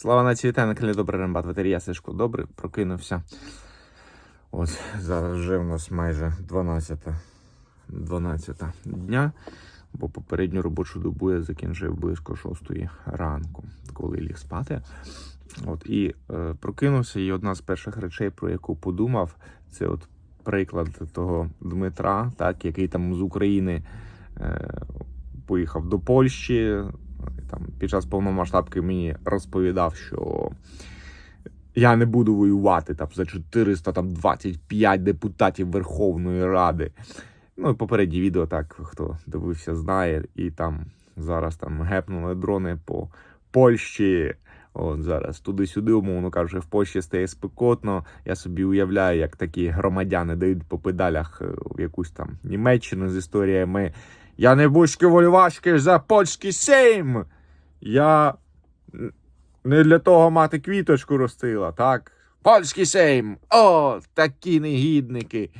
Слава нації вітаю на каналі Добрий Рембат. Ветерія Сашко добре, прокинувся. От зараз вже в нас майже 12, 12 дня, бо попередню робочу добу я закінчив близько 6 ранку, коли ліг спати. От, і е, прокинувся, і одна з перших речей, про яку подумав, це от приклад того Дмитра, так, який там з України е, поїхав до Польщі. Там під час повномасштабки мені розповідав, що я не буду воювати там за 425 депутатів Верховної Ради. Ну і попередні відео, так хто дивився, знає, і там зараз там гепнули дрони по Польщі. От зараз туди-сюди, умовно кажучи, в Польщі стає спекотно. Я собі уявляю, як такі громадяни дають по педалях е, в якусь там Німеччину з історіями. Я не бушки волювашки за польський сейм. Я не для того мати квіточку ростила, так? Польський сейм! О, такі негідники.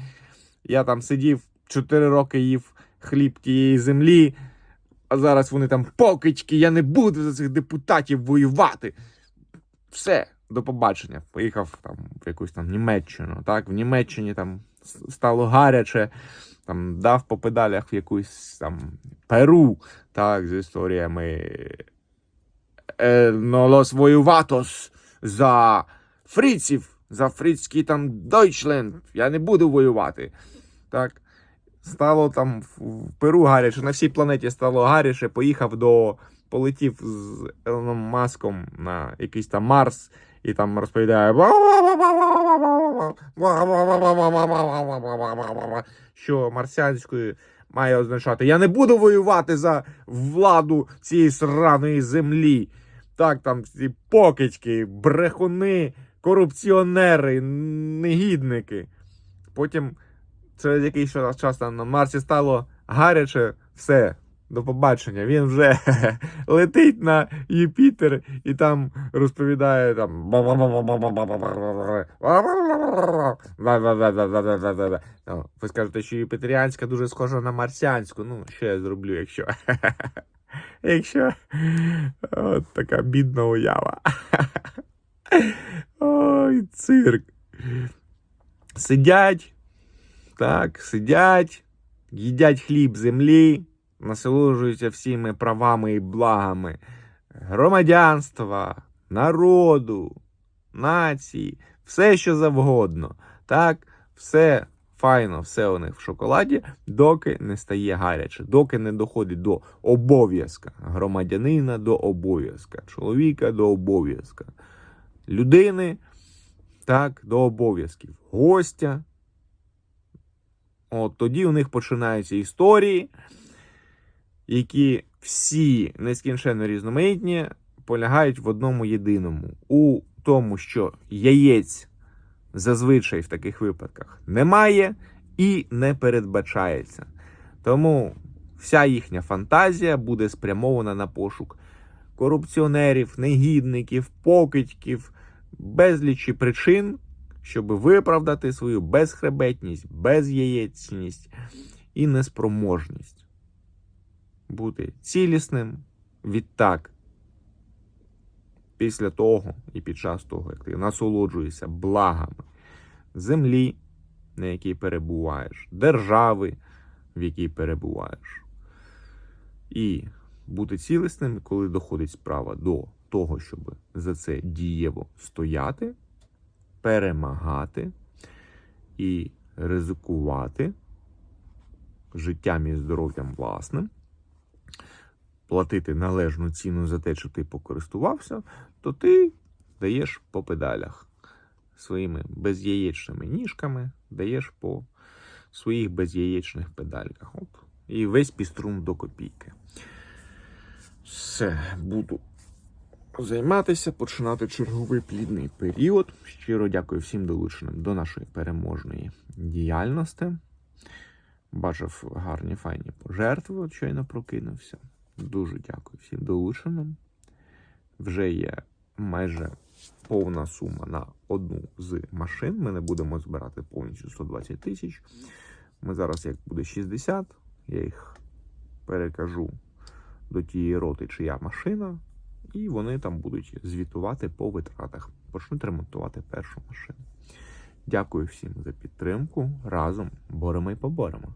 Я там сидів 4 роки їв хліб тієї землі, а зараз вони там покички, я не буду за цих депутатів воювати. Все, до побачення. Поїхав там в якусь там Німеччину. Так, в Німеччині там стало гаряче, там дав по педалях в якусь там Перу, так, з історіями е, los воюватос за фриців, за фрицький там Дойчленд. Я не буду воювати. Так. Стало там в Перу гаряче, на всій планеті стало гаряче. Поїхав до. Полетів з Елоном Маском на якийсь там Марс і там розповідає, що марсіанською має означати: Я не буду воювати за владу цієї сраної землі. Так, там ці покидьки, брехуни, корупціонери, негідники. Потім через якийсь час там на Марсі стало гаряче, все. До побачення. Він вже летить на Юпітер і там розповідає там. Ви скажете, що юпітеріанська дуже схожа на марсіанську. Ну, що я зроблю, якщо. Якщо от така бідна уява. Ой, цирк. Сидять, так, сидять, їдять хліб землі, насолоджуються всіми правами і благами громадянства, народу, нації, все що завгодно. Так, все файно, все у них в шоколаді, доки не стає гаряче, доки не доходить до обов'язка громадянина до обов'язка, чоловіка до обов'язка, людини так, до обов'язків, гостя. От тоді у них починаються історії, які всі нескінченно різноманітні, полягають в одному єдиному: у тому, що яєць зазвичай в таких випадках немає і не передбачається. Тому вся їхня фантазія буде спрямована на пошук корупціонерів, негідників, покидьків, безлічі причин, щоб виправдати свою безхребетність, безяєцність і неспроможність бути цілісним відтак. Після того і під час того, як ти насолоджуєшся благами землі, на якій перебуваєш, держави, в якій перебуваєш. І бути цілісним, коли доходить справа до того, щоб за це дієво стояти, перемагати і ризикувати життям і здоров'ям власним, платити належну ціну за те, що ти покористувався, то ти даєш по педалях своїми безяєчними ніжками, даєш по своїх безяєчних педальках. Оп. І весь піструн до копійки. Все, буду займатися, починати черговий плідний період. Щиро дякую всім долученим до нашої переможної діяльності. Бачив гарні файні пожертви, от щойно прокинувся. Дуже дякую всім долученим. Вже є майже повна сума на одну з машин. Ми не будемо збирати повністю 120 тисяч. Ми зараз, як буде 60, я їх перекажу до тієї роти, чия машина. і вони там будуть звітувати по витратах. Почнуть ремонтувати першу машину. Дякую всім за підтримку. Разом боремо і поборемо.